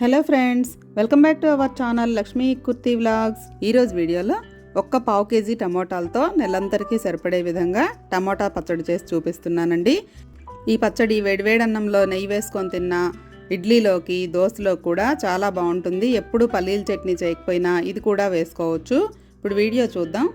Hello friends welcome back to our channel Lakshmi Kurti vlogs. ఈరోజు వీడియోలో ఒక్క పావు కేజీ టమోటాలతో నెలంతరికి సరిపడే విధంగా టమోటా పచ్చడి చేసి చూపిస్తున్నానండి. ఈ పచ్చడి వేడివేడన్నంలో నెయ్యి వేసుకొని తిన్నా ఇడ్లీలోకి దోశలో కూడా చాలా బాగుంటుంది. ఎప్పుడు పల్లీల చట్నీ చేయకపోయినా ఇది కూడా వేసుకోవచ్చు. ఇప్పుడు వీడియో చూద్దాం.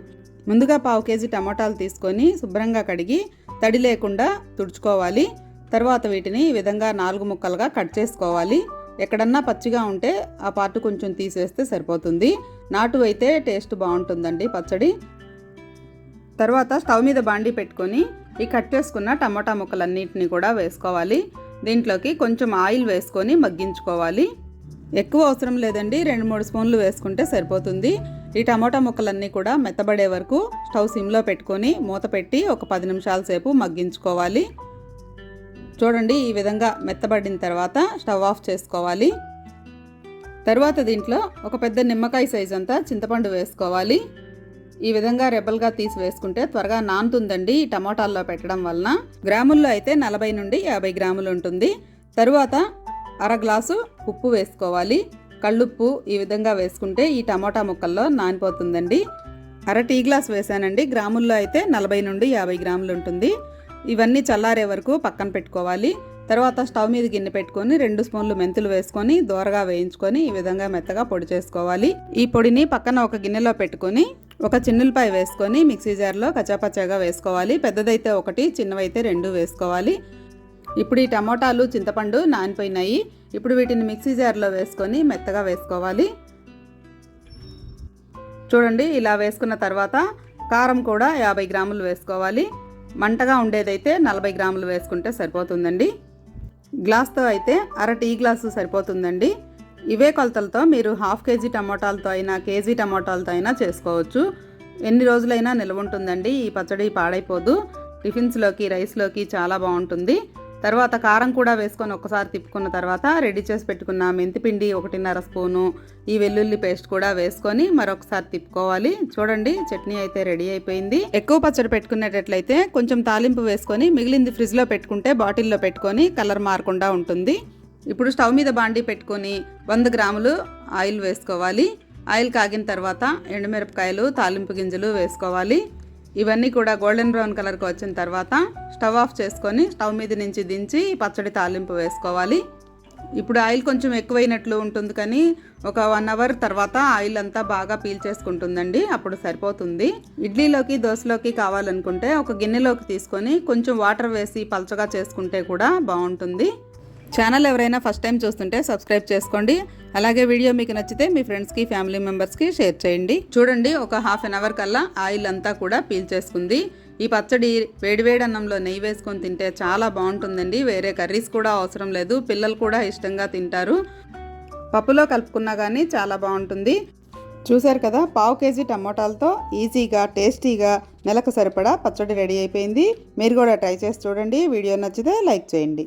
ముందుగా పావు కేజీ టమోటాలు తీసుకొని శుభ్రంగా కడిగి తడి లేకుండా తుడుచుకోవాలి. తర్వాత వీటిని ఈ విధంగా నాలుగు ముక్కలుగా కట్ చేసుకోవాలి. ఎక్కడన్నా పచ్చిగా ఉంటే ఆ పార్ట్ కొంచెం తీసేస్తే సరిపోతుంది. నాటు అయితే టేస్ట్ బాగుంటుందండి పచ్చడి. తర్వాత స్టవ్ మీద బాండి పెట్టుకొని ఈ కట్ చేసుకున్న టమాటా ముక్కలన్నింటినీ కూడా వేసుకోవాలి. దీంట్లోకి కొంచెం ఆయిల్ వేసుకొని మగ్గించుకోవాలి. ఎక్కువ అవసరం లేదండి రెండు మూడు స్పూన్లు వేసుకుంటే సరిపోతుంది. ఈ టమాటా ముక్కలన్నీ కూడా మెత్తబడే వరకు స్టవ్ సిమ్లో పెట్టుకొని మూత పెట్టి ఒక పది నిమిషాల సేపు మగ్గించుకోవాలి. చూడండి ఈ విధంగా మెత్తబడిన తర్వాత స్టవ్ ఆఫ్ చేసుకోవాలి. తర్వాత దీంట్లో ఒక పెద్ద నిమ్మకాయ సైజ్ అంతా చింతపండు వేసుకోవాలి. ఈ విధంగా రెబ్బల్గా తీసి వేసుకుంటే త్వరగా నానుతుందండి ఈ టమోటాల్లో పెట్టడం వలన. గ్రాముల్లో అయితే నలభై నుండి యాభై గ్రాములు ఉంటుంది. తరువాత అర గ్లాసు ఉప్పు వేసుకోవాలి. కళ్ళుప్పు ఈ విధంగా వేసుకుంటే ఈ టమోటా ముక్కల్లో నానిపోతుందండి. అర టీ గ్లాస్ వేసానండి. గ్రాముల్లో అయితే నలభై నుండి యాభై గ్రాములు ఉంటుంది. ఇవన్నీ చల్లారే వరకు పక్కన పెట్టుకోవాలి. తర్వాత స్టవ్ మీద గిన్నె పెట్టుకొని రెండు స్పూన్లు మెంతులు వేసుకొని దోరగా వేయించుకొని ఈ విధంగా మెత్తగా పొడి చేసుకోవాలి. ఈ పొడిని పక్కన ఒక గిన్నెలో పెట్టుకొని ఒక చిన్నులపాయ వేసుకొని మిక్సీ జార్లో కచాపచాగా వేసుకోవాలి. పెద్దదైతే ఒకటి చిన్నవైతే రెండు వేసుకోవాలి. ఇప్పుడు ఈ టమోటాలు చింతపండు నానిపోయినాయి. ఇప్పుడు వీటిని మిక్సీ జార్లో వేసుకొని మెత్తగా వేసుకోవాలి. చూడండి ఇలా వేసుకున్న తర్వాత కారం కూడా యాభై గ్రాములు వేసుకోవాలి. మంటగా ఉండేదైతే నలభై గ్రాములు వేసుకుంటే సరిపోతుందండి. గ్లాస్తో అయితే అర టీ గ్లాసు సరిపోతుందండి. ఇవే కొలతలతో మీరు హాఫ్ కేజీ టమోటాలతో అయినా కేజీ టమోటాలతో అయినా చేసుకోవచ్చు. ఎన్ని రోజులైనా నిల్వ ఉంటుందండి. ఈ పచ్చడి పాడైపోదు. టిఫిన్స్లోకి రైస్లోకి చాలా బాగుంటుంది. తర్వాత కారం కూడా వేసుకొని ఒకసారి తిప్పుకున్న తర్వాత రెడీ చేసి పెట్టుకున్న మెంతిపిండి ఒకటిన్నర స్పూను ఈ వెల్లుల్లి పేస్ట్ కూడా వేసుకొని మరొకసారి తిప్పుకోవాలి. చూడండి చట్నీ అయితే రెడీ అయిపోయింది. ఎక్కువ పచ్చడి పెట్టుకునేటట్లయితే కొంచెం తాలింపు వేసుకొని మిగిలింది ఫ్రిడ్జ్లో పెట్టుకుంటే బాటిల్లో పెట్టుకొని కలర్ మారకుండా ఉంటుంది. ఇప్పుడు స్టవ్ మీద బాండీ పెట్టుకొని వంద గ్రాములు ఆయిల్ వేసుకోవాలి. ఆయిల్ కాగిన తర్వాత ఎండుమిరపకాయలు తాలింపు గింజలు వేసుకోవాలి. ఇవన్నీ కూడా గోల్డెన్ బ్రౌన్ కలర్కి వచ్చిన తర్వాత స్టవ్ ఆఫ్ చేసుకొని స్టవ్ మీద నుంచి దించి పచ్చడి తాలింపు వేసుకోవాలి. ఇప్పుడు ఆయిల్ కొంచెం ఎక్కువైనట్లు ఉంటుంది కానీ ఒక వన్ అవర్ తర్వాత ఆయిల్ అంతా బాగా పీల్చేసుకుంటుందండి అప్పుడు సరిపోతుంది. ఇడ్లీలోకి దోశలోకి కావాలనుకుంటే ఒక గిన్నెలోకి తీసుకొని కొంచెం వాటర్ వేసి పలచగా చేసుకుంటే కూడా బాగుంటుంది. ఛానల్ ఎవరైనా ఫస్ట్ టైం చూస్తుంటే సబ్స్క్రైబ్ చేసుకోండి. అలాగే వీడియో మీకు నచ్చితే మీ ఫ్రెండ్స్కి ఫ్యామిలీ మెంబర్స్కి షేర్ చేయండి. చూడండి ఒక హాఫ్ అన్ అవర్ కల్లా ఆయిల్ అంతా కూడా పీల్చేసుకుంది ఈ పచ్చడి వేడివేడి అన్నంలో నెయ్యి వేసుకొని తింటే చాలా బాగుంటుందండి. వేరే కర్రీస్ కూడా అవసరం లేదు. పిల్లలు కూడా ఇష్టంగా తింటారు. పప్పులో కలుపుకున్నా కానీ చాలా బాగుంటుంది. చూశారు కదా పావు కేజీ టమోటాలతో ఈజీగా టేస్టీగా నెలకు సరిపడా పచ్చడి రెడీ అయిపోయింది. మీరు కూడా ట్రై చేసి చూడండి. వీడియో నచ్చితే లైక్ చేయండి.